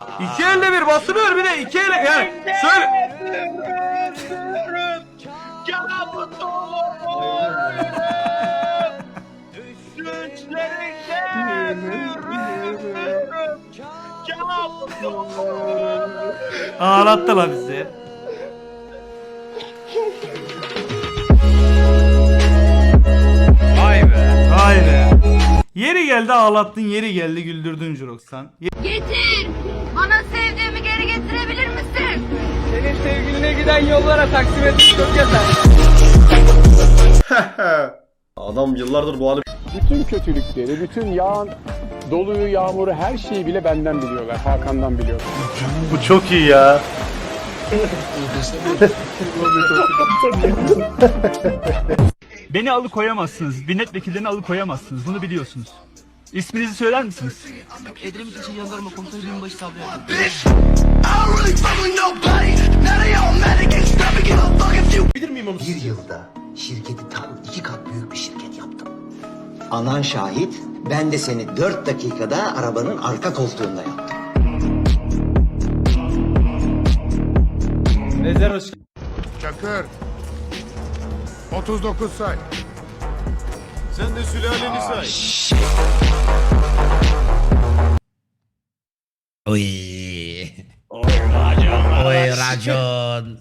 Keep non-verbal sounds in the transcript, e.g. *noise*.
İki elde bir basılıyor bir de iki elle yani söyle. Ağlattılar bizi. Vay be. Vay be. Yeri geldi ağlattın, yeri geldi güldürdün Jurox'tan. Getir. Sevgiline giden yollara taksim etmek çok yeter. *laughs* Adam yıllardır bu hali Bütün kötülükleri, bütün yağan doluyu, yağmuru, her şeyi bile benden biliyorlar. Hakan'dan biliyorlar. Bu çok iyi ya. *laughs* Beni alıkoyamazsınız. Milletvekillerini alıkoyamazsınız. Bunu biliyorsunuz. İsminizi söyler misiniz? Edremit için jandarma komutanı binbaşı Sabri Erkan. Bir yılda şirketi tam iki kat büyük bir şirket yaptım. Anan şahit, ben de seni dört dakikada arabanın arka koltuğunda yaptım. Nezer hoş Çakır. 39 say. Sen de sülaleni say. Oy. Oy racon. Oy racon.